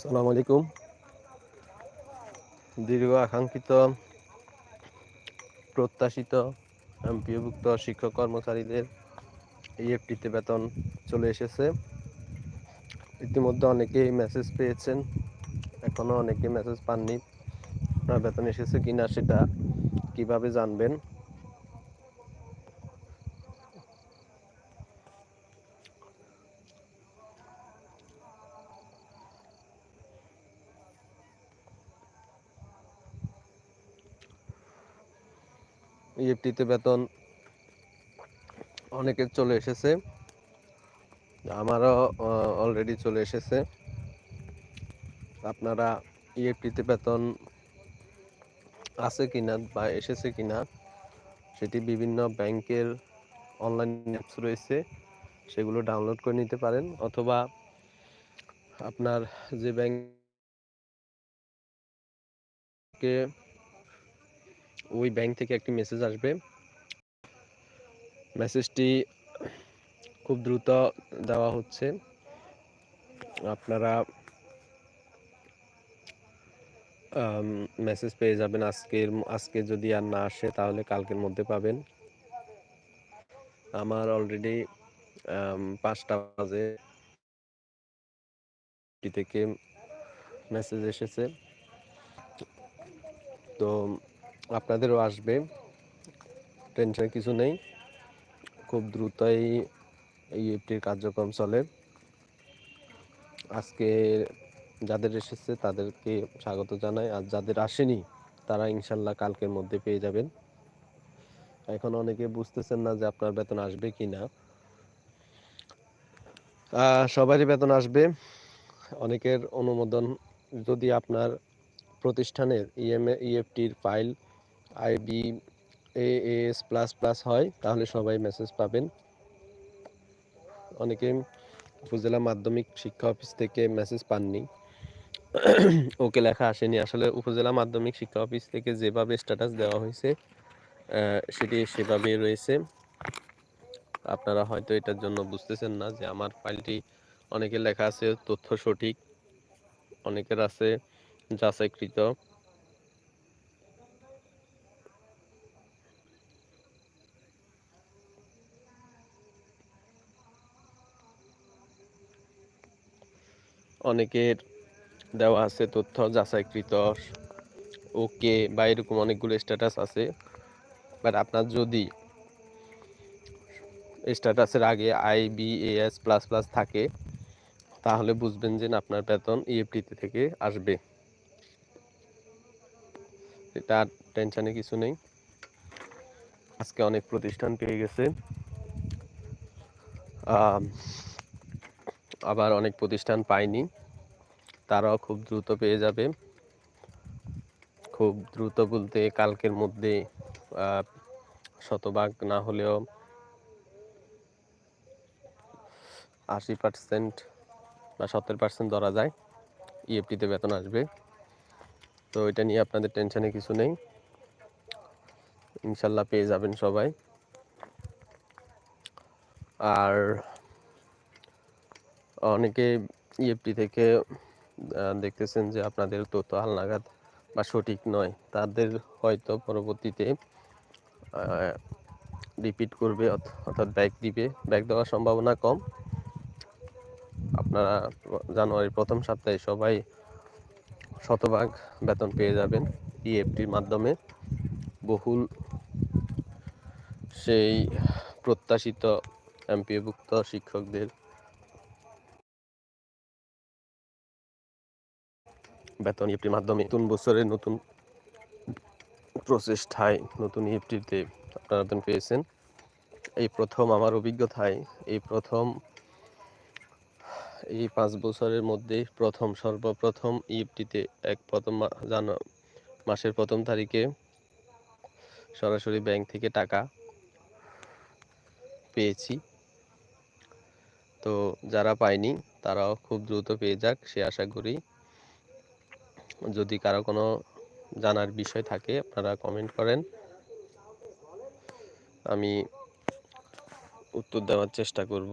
আসসালামু আলাইকুম দীর্ঘ, আকাঙ্ক্ষিত, প্রত্যাশিত, এমপিওভুক্ত শিক্ষক কর্মচারীদের ইএফটিতে বেতন চলে এসেছে। ইতিমধ্যে অনেকেই মেসেজ পেয়েছেন এখনও অনেকে মেসেজ পাননি। আপনার বেতন এসেছে কিনা সেটা কীভাবে জানবেন? ইএফটিতে বেতন অনেকের চলে এসেছে। আমারও অলরেডি চলে এসেছে। আপনারা ইএফটিতে বেতন আছে কিনা বা এসেছে কিনা, সেটি বিভিন্ন ব্যাংকের অনলাইন অ্যাপস রয়েছে, সেগুলো ডাউনলোড করে নিতে পারেন। অথবা আপনার যে ব্যাংকে ওই ব্যাংক থেকে একটি মেসেজ আসবে। মেসেজটি খুব দ্রুত দেওয়া হচ্ছে। আপনারা মেসেজ পেয়ে যাবেন আজকের, আজকে যদি আর না আসে তাহলে কালকের মধ্যে পাবেন। আমার অলরেডি পাঁচটা বাজে। থেকে মেসেজ এসেছে। তো আপনাদেরও আসবে। টেনশন কিছু নেই। খুব দ্রুতই এই এফটির কার্যক্রম চলে। আজকে যাদের এসেছে তাদেরকে স্বাগত জানাই। আর যাদের আসেনি, তারা ইনশাল্লাহ কালকের মধ্যে পেয়ে যাবেন। এখন অনেকে বুঝতেছেন না যে আপনার বেতন আসবে কি না সবারই বেতন আসবে। অনেকের অনুমোদন যদি আপনার প্রতিষ্ঠানের ইএমএ ইএফটির file IB AS plus plus হয়, তাহলে সবাই মেসেজ পাবেন। অনেকে উপজেলা মাধ্যমিক শিক্ষা অফিস থেকে মেসেজ পাননি। ওকে লেখা আসেনি। আসলে উপজেলা মাধ্যমিক শিক্ষা অফিস থেকে যেভাবে স্ট্যাটাস দেওয়া হয়েছে সেটি সেভাবে রয়েছে। আপনারা হয়তো এটার জন্য বুঝতেছেন না যে আমার ফাইলটি অনেকের লেখা আছে, তথ্য সঠিক, অনেকের আছে যাচাইকৃত। অনেকের দেওয়া আছে তথ্য, যাচাইকৃত। ওকে, বা এরকম অনেকগুলো স্ট্যাটাস আছে। বাট আপনার যদি স্ট্যাটাসের আগে I B S plus plus থাকে, তাহলে বুঝবেন যে আপনার বেতন ইএফটিতে থেকে আসবে। তার টেনশানে কিছু নেই। আজকে অনেক প্রতিষ্ঠান পেয়ে গেছে। আবার অনেক প্রতিষ্ঠান পায়নি। তারাও খুব দ্রুত পেয়ে যাবে। খুব দ্রুত বলতে কালকের মধ্যে শতভাগ না হলেও আশি পার্সেন্ট বা সত্তর পার্সেন্ট ধরা যায় ইএফটিতে বেতন আসবে। তো এটা নিয়ে আপনাদের টেনশানে কিছু নেই। ইনশাল্লাহ পেয়ে যাবেন সবাই। আর অনেকে ইএফটি থেকে দেখতেছেন যে আপনাদের তথ্য হালনাগাদ বা সঠিক নয়। তাদের হয়তো পরবর্তীতে রিপিট করবে অর্থাৎ ব্যাক দিবে। ব্যাক দেওয়ার সম্ভাবনা কম। আপনারা জানুয়ারির প্রথম সপ্তাহে সবাই শতভাগ বেতন পেয়ে যাবেন ইএফটির মাধ্যমে। বহুল সেই প্রত্যাশিত এমপিভুক্ত শিক্ষকদের বেতন ইএফটির মাধ্যমে নতুন বছরের নতুন প্রচেষ্টায় নতুন ইএফটিতে আপনারা বেতন পেয়েছেন। এই প্রথম আমার অভিজ্ঞতায়, এই প্রথম, এই পাঁচ বছরের মধ্যে প্রথম, সর্বপ্রথম ইএফটিতে এক প্রথম জান মাসের প্রথম তারিখে সরাসরি ব্যাংক থেকে টাকা পেয়েছি। তো যারা পায়নি তারাও খুব দ্রুত পেয়ে যাক, সে আশা করি যদি কারও কোনো জানার বিষয় থাকে আপনারা কমেন্ট করেন। আমি উত্তর দেওয়ার চেষ্টা করব।